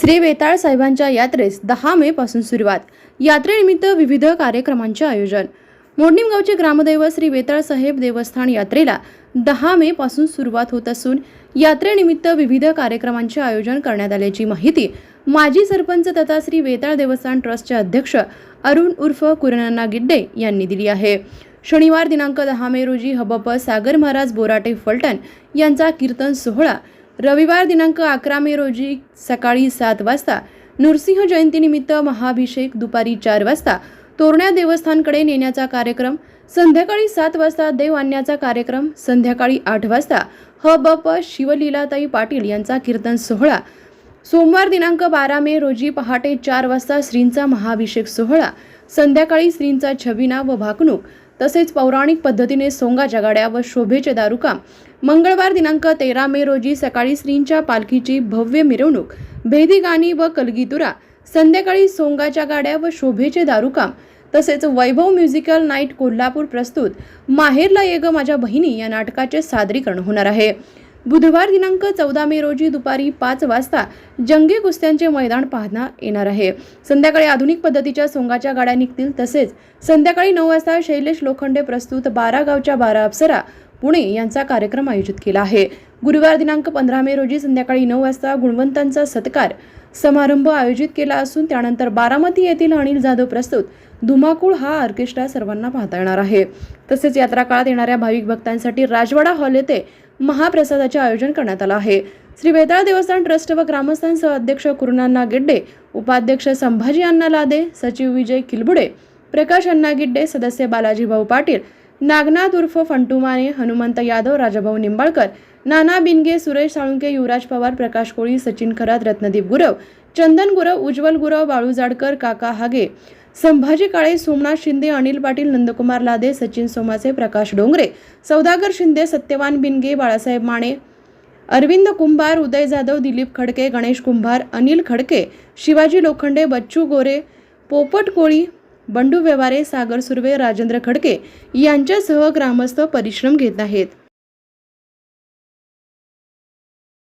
श्री वेताळ साहेबांच्या यात्रेस दहा मे पासून सुरुवात. यात्रेनिमित्त विविध कार्यक्रमांचे आयोजन. मोडणीमगावचे ग्रामदैव ग्रामदैवत श्री वेताळ साहेब देवस्थान यात्रेला दहा मे पासून सुरुवात होत असून यात्रेनिमित्त विविध कार्यक्रमांचे आयोजन करण्यात आल्याची माहिती माजी सरपंच तथा श्री वेताळ देवस्थान ट्रस्टचे अध्यक्ष अरुण उर्फ कुरणाना गिड्डे यांनी दिली आहे. शनिवार दिनांक दहा मे रोजी हबप सागर महाराज बोराटे फलटण यांचा कीर्तन सोहळा रविवार दिनांक अकरा मे रोजी सकाळी सात वाजता नृसिंह जयंतीनिमित्त महाभिषेक दुपारी चार वाजता तोरण्या देवस्थानकडे नेण्याचा कार्यक्रम संध्याकाळी सात वाजता देव आणण्याचा कार्यक्रम संध्याकाळी आठ वाजता ह ब प शिवलीलाताई पाटील यांचा कीर्तन सोहळा सोमवार दिनांक बारा मे रोजी पहाटे चार वाजता श्रींचा महाभिषेक सोहळा संध्याकाळी श्रींचा छबिना व भाकणूक तसेच पौराणिक पद्धतीने सोंगाच्या गाड्या व शोभेचे दारुका मंगळवार दिनांक तेरा मे रोजी सकाळी श्रींच्या पालखीची भव्य मिरवणूक भेदी गाणी व कलगीतुरा संध्याकाळी सोंगाच्या गाड्या व शोभेचे दारुकाम तसेच वैभव म्युझिकल नाईट कोल्हापूर प्रस्तुत माहेरला ये ग माझ्या बहिणी या नाटकाचे सादरीकरण होणार आहे. बुधवार दिनांक चौदा मे रोजी दुपारी पाच वाजता जंगी कुस्त्यांचे मैदान पाहता येणार आहे. संध्याकाळी आधुनिक पद्धतीच्या सोंगाच्या गाड्या निघतील तसेच संध्याकाळी नऊ वाजता शैलेश लोखंडे प्रस्तुत बारा गावच्या बारा अप्सरा पुणे यांचा कार्यक्रम आयोजित केला आहे. गुरुवार दिनांक पंधरा मे रोजी संध्याकाळी नऊ वाजता गुणवंतांचा सत्कार समारंभ आयोजित केला असून त्यानंतर बारामती येथील अनिल जाधव प्रस्तुत धुमाकूळ हा ऑर्केस्ट्रा सर्वांना पाहता येणार आहे. तसेच यात्रा काळात येणाऱ्या भाविक भक्तांसाठी राजवाडा हॉल येथे महाप्रसादाचे आयोजन करण्यात आलं आहे. श्री वेताळ देवस्थान ट्रस्ट व ग्रामस्थांसह अध्यक्ष कुरुणांना गिड्डे उपाध्यक्ष संभाजी अण्णा लादे सचिव विजय किलबुडे प्रकाश अण्णा गिड्डे सदस्य बालाजीभाऊ पाटील नागनाथ उर्फ फंटू माने हनुमंत यादव राजाभाऊ निंबाळकर नाना बिनगे सुरेश साळुंके युवराज पवार प्रकाश कोळी सचिन खरात रत्नदीप गुरव चंदन गुरव उज्ज्वल गुरव बाळू जाडकर काका हागे संभाजी काळे सोमनाथ शिंदे अनिल पाटील नंदकुमार लादे सचिन सोमाचे प्रकाश डोंगरे सौदागर शिंदे सत्यवान बिनगे बाळासाहेब माने अरविंद कुंभार उदय जाधव दिलीप खडके गणेश कुंभार अनिल खडके शिवाजी लोखंडे बच्चू गोरे पोपट कोळी बंडू व्यवहारे सागर सुर्वे राजेंद्र खडके यांच्यासह ग्रामस्थ परिश्रम घेत आहेत.